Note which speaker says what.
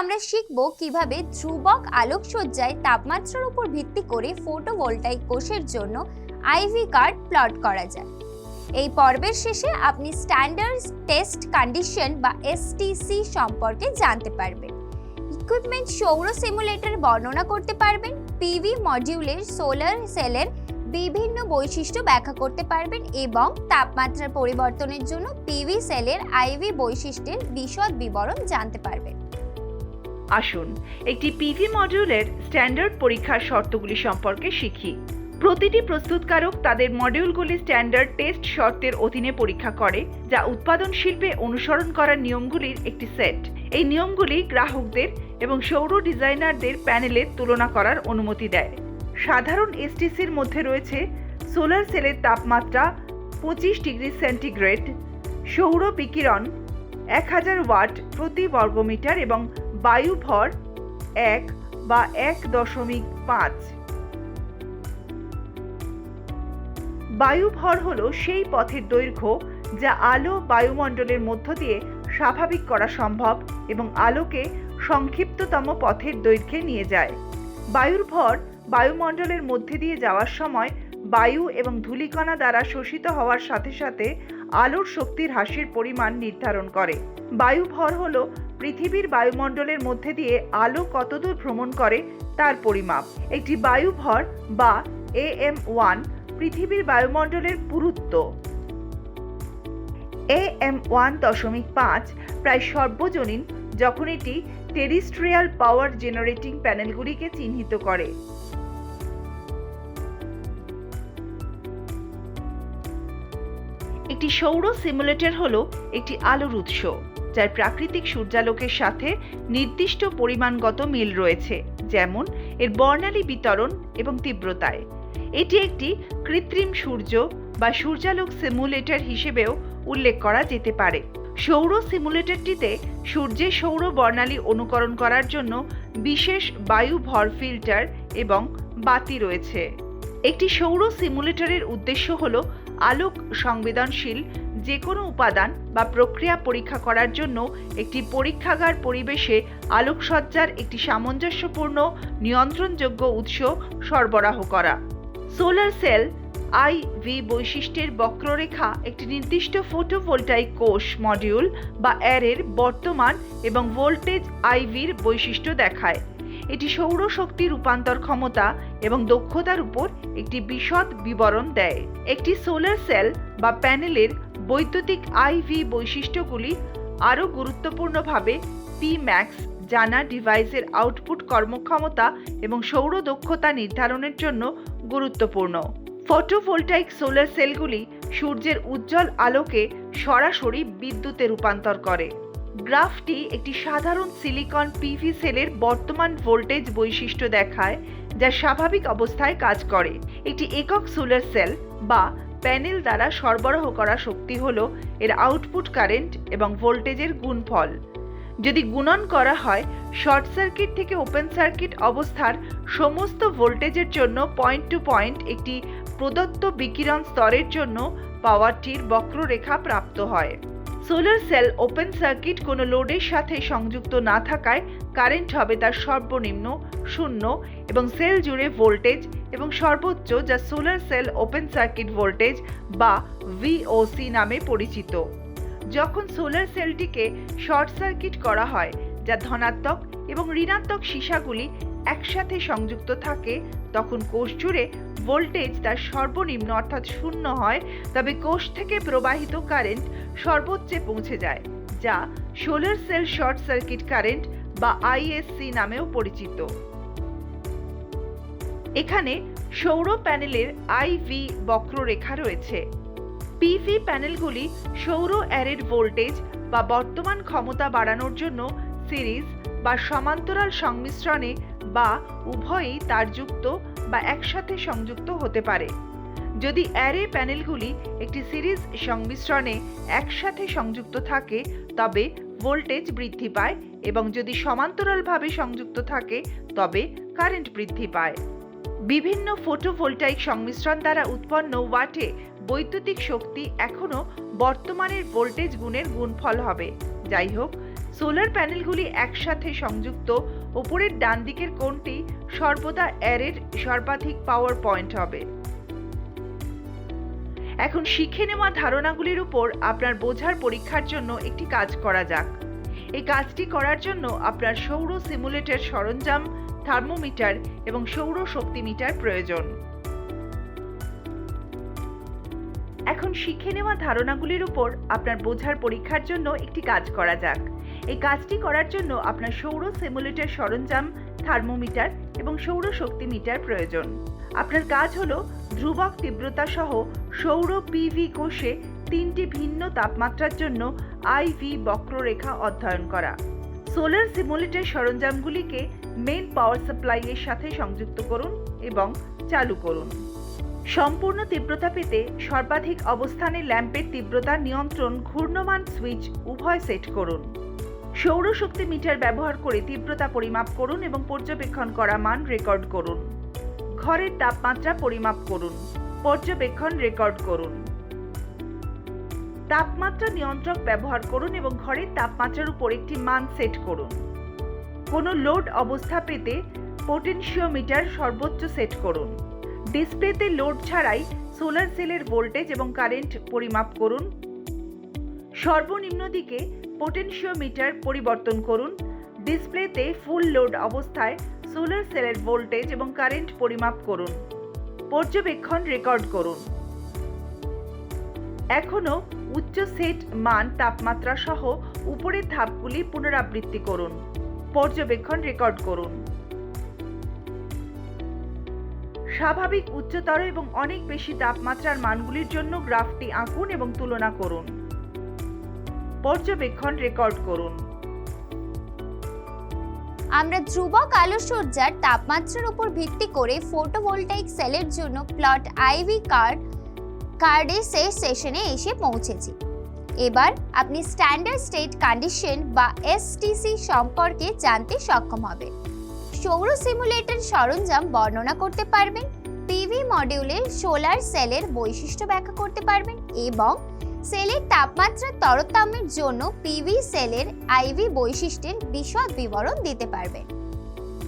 Speaker 1: আমরা শিখব কীভাবে ধ্রুবক আলোকসজ্জায় তাপমাত্রার উপর ভিত্তি করে ফটোভোল্টাইক কোষের জন্য আইভি কার্ড প্লট করা যায়। এই পর্বের শেষে আপনি স্ট্যান্ডার্ড টেস্ট কন্ডিশন বা এসটিসি সম্পর্কে জানতে পারবেন। ইকুইপমেন্ট সৌর সিমুলেটর বর্ণনা করতে পারবেন পিভি মডিউলের সোলার সেলের বিভিন্ন বৈশিষ্ট্য ব্যাখ্যা করতে পারবেন এবং তাপমাত্রার পরিবর্তনের জন্য পিভি সেলের আইভি বৈশিষ্ট্যের বিশদ বিবরণ জানতে পারবেন।
Speaker 2: আসুন, একটি পিভি মডিউলের স্ট্যান্ডার্ড পরীক্ষার শর্তগুলি সম্পর্কে শিখি। প্রতিটি প্রস্তুতকারক তাদের মডিউলগুলি স্ট্যান্ডার্ড টেস্ট শর্তের অধীনে পরীক্ষা করে, যা উৎপাদন শিল্পে অনুসরণ করার নিয়মগুলির একটি সেট এই নিয়মগুলি গ্রাহকদের এবং সৌর ডিজাইনারদের প্যানেলের তুলনা করার অনুমতি দেয়। সাধারণ এসটিসির মধ্যে রয়েছে সোলার সেলের তাপমাত্রা পঁচিশ ডিগ্রি সেন্টিগ্রেড, সৌর বিকিরণ এক হাজার ওয়াট প্রতি বর্গমিটার এবং বায়ু ভর এক বা এক দশমিক পাঁচ। বায়ুভর হল সেই পথের দৈর্ঘ্য যা আলো বায়ুমণ্ডলের মধ্য দিয়ে স্বাভাবিক করা সম্ভব এবং আলোকে সংক্ষিপ্ততম পথের দৈর্ঘ্যে নিয়ে যায়। বায়ুর ভর বায়ুমণ্ডলের মধ্যে দিয়ে যাওয়ার সময় বায়ু এবং ধূলিকণা দ্বারা শোষিত হওয়ার সাথে সাথে আলোর শক্তির হ্রাসের পরিমাণ নির্ধারণ করে। বায়ু ভর হল পৃথিবীর বায়ুমণ্ডলের মধ্যে দিয়ে আলো কতদূর ভ্রমণ করে তার পরিমাপ। একটি বায়ু ভর বা এএম ওয়ান পৃথিবীর বায়ুমণ্ডলের পুরুত্ব। এএম ওয়ান দশমিক পাঁচ প্রায় সর্বজনীন যখন এটি টেরিস্ট্রিয়াল পাওয়ার জেনারেটিং প্যানেলগুলিকে চিহ্নিত করে। একটি সৌর সিমুলেটর হল একটি আলোর উৎস। যার প্রাকৃতিক সূর্যালোকের সাথে নির্দিষ্ট পরিমাণগত মিল রয়েছে, যেমন এর বর্ণালী বিতরণ এবং তীব্রতায়। এটি একটি কৃত্রিম সূর্য বা সূর্যালোক সিমুলেটর হিসেবেও উল্লেখ করা যেতে পারে। সৌর সিমুলেটরটিতে সূর্যের সৌর বর্ণালী অনুকরণ করার জন্য বিশেষ বায়ু ভর ফিল্টার এবং বাতি রয়েছে। একটি সৌর সিমুলেটরের উদ্দেশ্য হল আলোক সংবেদনশীল যে কোনো উপাদান বা প্রক্রিয়া পরীক্ষা করার জন্য একটি পরীক্ষাগার পরিবেশে আলোকসজ্জার একটি সামঞ্জস্যপূর্ণ, নিয়ন্ত্রণযোগ্য উৎস সরবরাহ করা। সোলার সেল, আই ভি বৈশিষ্ট্যের বক্ররেখা, একটি নির্দিষ্ট ফটোভোল্টাইক কোষ, মডিউল বা অ্যারের বর্তমান এবং ভোল্টেজ আইভির বৈশিষ্ট্য দেখায়। এটি সৌর শক্তি রূপান্তর ক্ষমতা এবং দক্ষতার উপর একটি বিশদ বিবরণ দেয়। একটি সোলার সেল বা প্যানেলের বৈদ্যুতিক আইভি বৈশিষ্ট্যগুলি আরও গুরুত্বপূর্ণভাবে পি ম্যাক্স জানা ডিভাইসের আউটপুট কর্মক্ষমতা এবং সৌর দক্ষতা নির্ধারণের জন্য গুরুত্বপূর্ণ। ফটোভোল্টাইক সোলার সেলগুলি সূর্যের উজ্জ্বল আলোকে সরাসরি বিদ্যুতে রূপান্তর করে। গ্রাফটি একটি সাধারণ সিলিকন পিভি সেলের বর্তমান ভোল্টেজ বৈশিষ্ট্য দেখায়, যা স্বাভাবিক অবস্থায় কাজ করে। একটি একক সোলার সেল বা প্যানেল দ্বারা সরবরাহ করা শক্তি হল এর আউটপুট কারেন্ট এবং ভোল্টেজের গুণফল। যদি গুণন করা হয়, শর্ট সার্কিট থেকে ওপেন সার্কিট অবস্থার সমস্ত ভোল্টেজের জন্য পয়েন্ট টু পয়েন্ট একটি প্রদত্ত বিকিরণ স্তরের জন্য পাওয়ারটির বক্ররেখা প্রাপ্ত হয়। সোলার সেল ওপেন সার্কিট কোনো লোডের সাথে সংযুক্ত না থাকায় কারেন্ট হবে তার সর্বনিম্ন শূন্য এবং সেল জুড়ে ভোল্টেজ এবং সর্বোচ্চ যা solar cell open circuit voltage বা ভিওসি নামে পরিচিত। যখন সোলার সেলটিকে শর্ট সার্কিট করা হয়, যা ধনাত্মক এবং ঋণাত্মক সীসাগুলি একসাথে সংযুক্ত থাকে, তখন কোষ জুড়ে ভোল্টেজ তার সর্বনিম্ন অর্থাৎ শূন্য হয়, তবে কোষ থেকে প্রবাহিত কারেন্ট সর্বোচ্চে পৌঁছে যায়, যা solar cell short circuit current বা আইএসসি নামেও পরিচিত। এখানে সৌর প্যানেলের আইভি বক্ররেখা রয়েছে। পিভি প্যানেলগুলি সৌর অ্যারের ভোল্টেজ বা বর্তমান ক্ষমতা বাড়ানোর জন্য সিরিজ বা সমান্তরাল সংমিশ্রণে বা উভয়ই তারযুক্ত বা একসাথে সংযুক্ত হতে পারে। যদি অ্যারে প্যানেলগুলি একটি সিরিজ সংমিশ্রণে একসাথে সংযুক্ত থাকে, তবে ভোল্টেজ বৃদ্ধি পায় এবং যদি সমান্তরালভাবে সংযুক্ত থাকে, তবে কারেন্ট বৃদ্ধি পায়। বিভিন্ন ফটোভোল্টাইক সংমিশ্রণ দ্বারা উৎপন্ন ওয়াটে বৈদ্যুতিক শক্তি এখনও বর্তমানের ভোল্টেজ গুণের গুণফল হবে। যাই হোক, সোলার প্যানেলগুলি একসাথে সংযুক্ত ওপরের ডান দিকের কোণটি সর্বদা অ্যারের সর্বাধিক পাওয়ার পয়েন্ট হবে। এখন শিখে নেওয়া ধারণাগুলির উপর আপনার বোঝার পরীক্ষার জন্য একটি কাজ করা যাক। এই কাজটি করার জন্য আপনার সৌর সিমুলেটর সরঞ্জাম থার্মোমিটার এবং সৌর শক্তি মিটার প্রয়োজন। এখন শিখে নেওয়া ধারণাগুলির উপর আপনার বোঝার পরীক্ষার জন্য একটি কাজ করা যাক। এই কাজটি করার জন্য আপনার সৌর সিমুলেটর সরঞ্জাম, থার্মোমিটার এবং সৌর শক্তি মিটার প্রয়োজন। আপনার কাজ হলো ধ্রুবক তীব্রতা সহ সৌর পিভি কোষে তিনটি ভিন্ন তাপমাত্রার জন্য আইভি বক্ররেখা অধ্যয়ন করা। সোলার সিমুলেটর সরঞ্জামগুলিকে মেইন পাওয়ার সাপ্লাইয়ের সাথে সংযুক্ত করুন এবং চালু করুন। সম্পূর্ণ তীব্রতা পেতে সর্বাধিক অবস্থানে ল্যাম্পের তীব্রতা নিয়ন্ত্রণ ঘূর্ণমান সুইচ উভয় সেট করুন। সৌরশক্তি মিটার ব্যবহার করে তীব্রতা পরিমাপ করুন এবং পর্যবেক্ষণ করা মান রেকর্ড করুন। ঘরের তাপমাত্রা পরিমাপ করুন, পর্যবেক্ষণ রেকর্ড করুন। তাপমাত্রা নিয়ন্ত্রক ব্যবহার করুন এবং ঘরের তাপমাত্রার উপর একটি মান সেট করুন। কোনো লোড অবস্থা পেতে পোটেনশিওমিটার সর্বোচ্চ সেট করুন। ডিসপ্লেতে লোড ছাড়াই সোলার সেলের ভোল্টেজ এবং কারেন্ট পরিমাপ করুন। সর্বনিম্ন দিকে পোটেনশিওমিটার পরিবর্তন করুন। ডিসপ্লেতে ফুল লোড অবস্থায় সোলার সেলের ভোল্টেজ এবং কারেন্ট পরিমাপ করুন। পর্যবেক্ষণ রেকর্ড করুন। এখনও উচ্চ সেট মান তাপমাত্রা সহ উপরের ধাপগুলি পুনরাবৃত্তি করুন। পর্যবেক্ষণ রেকর্ড করুন। স্বাভাবিক উচ্চতর এবং অনেক বেশি তাপমাত্রার মানগুলির জন্য গ্রাফটি আঁকুন এবং তুলনা করুন। পর্যবেক্ষণ রেকর্ড করুন।
Speaker 1: আমরা ধ্রুবক আলোকসজ্জার তাপমাত্রার উপর ভিত্তি করে ফটোভোল্টাইক সেলের জন্য প্লট আইভি কার্ড কার্ডের শেষ সেশনে এসে পৌঁছেছি। এবার আপনি স্ট্যান্ডার্ড স্টেট কন্ডিশন বা এসটিসি সম্পর্কে জানতে সক্ষম হবেন। সৌর সিমুলেটর সরঞ্জাম বর্ণনা করতে পারবেন পিভি মডিউলের সোলার সেলের বৈশিষ্ট্য ব্যাখ্যা করতে পারবেন এবং সেলের তাপমাত্রার তরতাম্যের জন্য পিভি সেলের আইভি বৈশিষ্ট্যের বিশদ বিবরণ দিতে পারবেন।